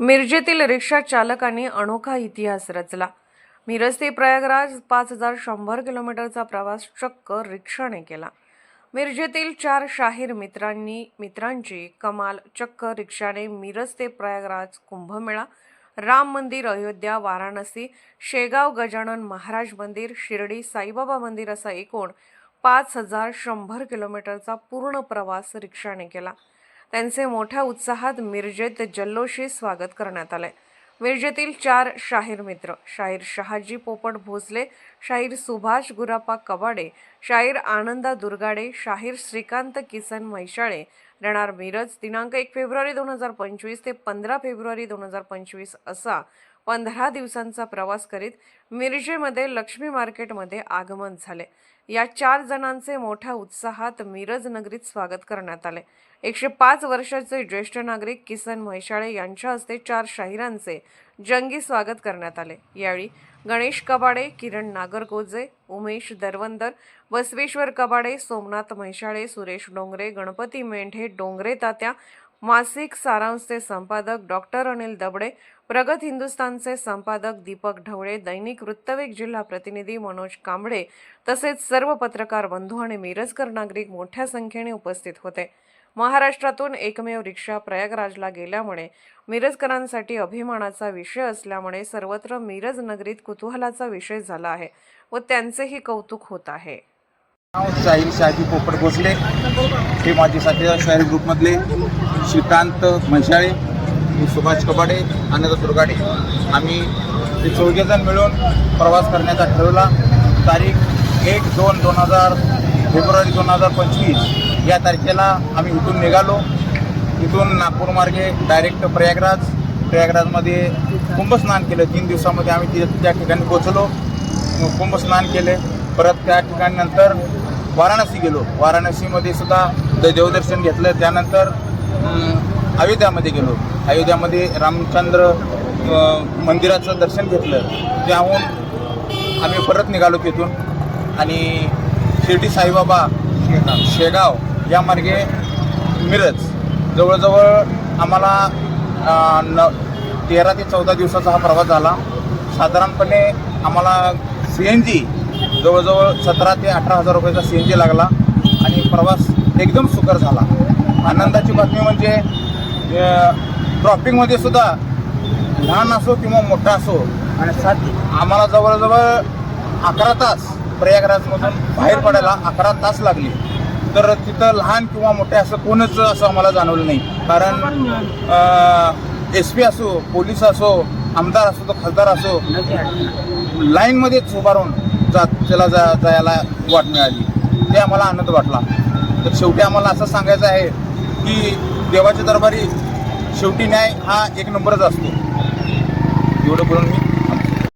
मिरजेतील रिक्षा चालकांनी अनोखा इतिहास रचला. मिरज ते प्रयागराज पाच हजार शंभर किलोमीटरचा प्रवास चक्क रिक्षाने केला. मिरजेतील चार शाहीर मित्रांनी मित्रांची कमाल चक्क रिक्षाने मिरज ते प्रयागराज कुंभमेळा राम मंदिर अयोध्या वाराणसी शेगाव गजानन महाराज मंदिर शिर्डी साईबाबा मंदिर असा एकूण पाच हजार शंभर किलोमीटरचा पूर्ण प्रवास रिक्षाने केला. त्यांचे मोठ्या उत्साहात मिरजेत जल्लोषी स्वागत करण्यात आले. मिरजेतील चार शाहीर मित्र शाहीर शहाजी पोपट भोसले शाहीर सुभाष गुरापा कबाडे शाहीर आनंदा दुर्गाडे शाहीर श्रीकांत किसन म्हैशाळे राहणार मिरज दिनांक एक फेब्रुवारी दोन हजार पंचवीस ते पंधरा फेब्रुवारी दोन हजार पंचवीस असा पंधरा दिवसांचा प्रवास करीत मिरजेमध्ये लक्ष्मी मार्केटमध्ये आगमन झाले. या चार जणांचे मोठ्या उत्साहात मिरज नगरीत स्वागत करण्यात आले. एकशे पाच वर्षाचे ज्येष्ठ नागरिक किसन म्हैशाळे यांच्या हस्ते चार शाहिरांचे जंगी स्वागत करण्यात आले. यावेळी गणेश कबाडे किरण नागरगोजे उमेश दरवंदर बसवेश्वर कबाडे सोमनाथ म्हैशाळे सुरेश डोंगरे गणपती मेंढे डोंगरे तात्या मासिक सारांशचे संपादक डॉक्टर अनिल दबडे प्रगत हिंदुस्थानचे संपादक दीपक ढवळे दैनिक वृत्तवेक जिल्हा प्रतिनिधी मनोज कांबळे तसेच सर्व पत्रकार बंधू आणि मिरजकर नागरिक मोठ्या संख्येने उपस्थित होते. महाराष्ट्रातून एकमेव रिक्षा प्रयागराजला गेल्यामुळे मिरजकरांसाठी अभिमानाचा विषय असल्यामुळे सर्वत्र मिरज नगरीत कुतूहलाचा विषय झाला आहे व त्यांचेही कौतुक होत आहे. नाव शाहीर पोपट भोसले. हे माझे साथीदार शाहीर ग्रुपमधले श्रीकांत म्हैसाळे सुभाष कबाडे आनंद दुर्गाडे आम्ही ते चौघेजण मिळून प्रवास करण्याचा ठरवला. तारीख एक दोन दोन हजार फेब्रुवारी दोन हजार पंचवीस या तारखेला आम्ही इथून निघालो. इथून नागपूर मार्गे डायरेक्ट प्रयागराज. प्रयागराजमध्ये कुंभस्नान केलं. तीन दिवसामध्ये आम्ही त्या ठिकाणी पोचलो कुंभस्नान केले. परत त्या ठिकाणी नंतर वाराणसी गेलो. वाराणसीमध्ये सुद्धा द- देवदर्शन घेतलं त्यानंतर अयोध्यामध्ये गेलो. अयोध्यामध्ये रामचंद्र मंदिराचं दर्शन घेतलं. त्याहून आम्ही परत निघालो तिथून. आणि शिर्डी साईबाबा शेगाव. या मार्गे मिरज. जवळजवळ आम्हाला न तेरा ते चौदा दिवसाचा हा प्रवास झाला. साधारणपणे आम्हाला सी एन जी जवळजवळ सतरा ते अठरा हजार रुपयाचा सी एन जी लागला आणि प्रवास एकदम सुकर झाला. आनंदाची बातमी म्हणजे ट्रॉपिकमध्ये सुद्धा लहान असो किंवा मोठा असो आणि साथ आम्हाला जवळजवळ अकरा तास प्रयागराजमधून बाहेर पडायला अकरा तास लागले. तर तिथं लहान किंवा मोठे असं कोणच असं आम्हाला जाणवलं नाही. कारण एस पी असो पोलीस असो आमदार असो तो खासदार असो लाईनमध्येच उभारून जात त्याला जा जायला वाट मिळाली. ते आम्हाला आनंद वाटला. तर शेवटी आम्हाला असं सांगायचं आहे की देवाच्या दरबारी शेवटी न्याय हा एक नंबरच असतो. एवढं बोलून मी